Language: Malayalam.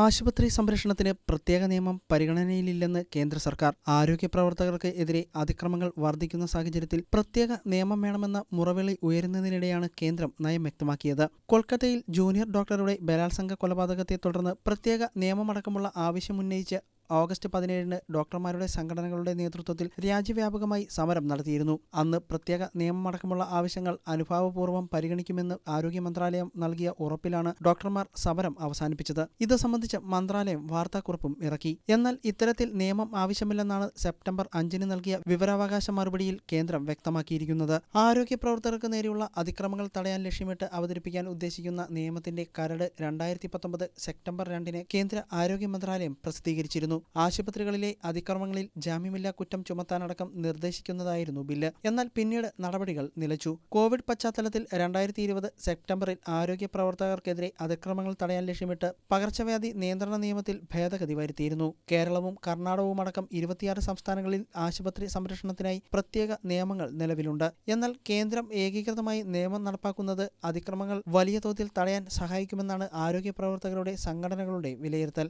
ആശുപത്രി സംരക്ഷണത്തിന് പ്രത്യേക നിയമം പരിഗണനയിലില്ലെന്ന് കേന്ദ്ര സർക്കാർ. ആരോഗ്യ പ്രവർത്തകർക്ക് എതിരെ അതിക്രമങ്ങൾ വർദ്ധിക്കുന്ന സാഹചര്യത്തിൽ പ്രത്യേക നിയമം വേണമെന്ന മുറവിളി ഉയരുന്നതിനിടെയാണ് കേന്ദ്രം നയം വ്യക്തമാക്കിയത്. കൊൽക്കത്തയിൽ ജൂനിയർ ഡോക്ടറുടെ ബലാത്സംഗ കൊലപാതകത്തെ തുടർന്ന് പ്രത്യേക നിയമമടക്കമുള്ള ആവശ്യമുന്നയിച്ച് ഓഗസ്റ്റ് പതിനേഴിന് ഡോക്ടർമാരുടെ സംഘടനകളുടെ നേതൃത്വത്തിൽ രാജ്യവ്യാപകമായി സമരം നടത്തിയിരുന്നു. അന്ന് പ്രത്യേക നിയമമടക്കമുള്ള ആവശ്യങ്ങൾ അനുഭാവപൂർവം പരിഗണിക്കുമെന്ന് ആരോഗ്യ മന്ത്രാലയം നൽകിയ ഉറപ്പിലാണ് ഡോക്ടർമാർ സമരം അവസാനിപ്പിച്ചത്. ഇത് സംബന്ധിച്ച് മന്ത്രാലയം വാർത്താക്കുറിപ്പും ഇറക്കി. എന്നാൽ ഇത്തരത്തിൽ നിയമം ആവശ്യമില്ലെന്നാണ് സെപ്റ്റംബർ അഞ്ചിന് നൽകിയ വിവരാവകാശ മറുപടിയിൽ കേന്ദ്രം വ്യക്തമാക്കിയിരിക്കുന്നത്. ആരോഗ്യ പ്രവർത്തകർക്ക് നേരെയുള്ള അതിക്രമങ്ങൾ തടയാൻ ലക്ഷ്യമിട്ട് അവതരിപ്പിക്കാൻ ഉദ്ദേശിക്കുന്ന നിയമത്തിന്റെ കരട് രണ്ടായിരത്തി പത്തൊമ്പത് സെപ്റ്റംബർ രണ്ടിന് കേന്ദ്ര ആരോഗ്യ മന്ത്രാലയം പ്രസിദ്ധീകരിച്ചിരുന്നു. ആശുപത്രികളിലെ അതിക്രമങ്ങളിൽ ജാമ്യമില്ലാ കുറ്റം ചുമത്താനടക്കം നിർദ്ദേശിക്കുന്നതായിരുന്നു ബില്ല്. എന്നാൽ പിന്നീട് നടപടികൾ നിലച്ചു. കോവിഡ് പശ്ചാത്തലത്തിൽ രണ്ടായിരത്തി ഇരുപത് സെപ്റ്റംബറിൽ ആരോഗ്യ പ്രവർത്തകർക്കെതിരെ അതിക്രമങ്ങൾ തടയാൻ ലക്ഷ്യമിട്ട് പകർച്ചവ്യാധി നിയന്ത്രണ നിയമത്തിൽ ഭേദഗതി വരുത്തിയിരുന്നു. കേരളവും കർണാടകവും അടക്കം ഇരുപത്തിയാറ് സംസ്ഥാനങ്ങളിൽ ആശുപത്രി സംരക്ഷണത്തിനായി പ്രത്യേക നിയമങ്ങൾ നിലവിലുണ്ട്. എന്നാൽ കേന്ദ്രം ഏകീകൃതമായി നിയമം നടപ്പാക്കുന്നത് അതിക്രമങ്ങൾ വലിയ തോതിൽ തടയാൻ സഹായിക്കുമെന്നാണ് ആരോഗ്യ പ്രവർത്തകരുടെ സംഘടനകളുടെ വിലയിരുത്തൽ.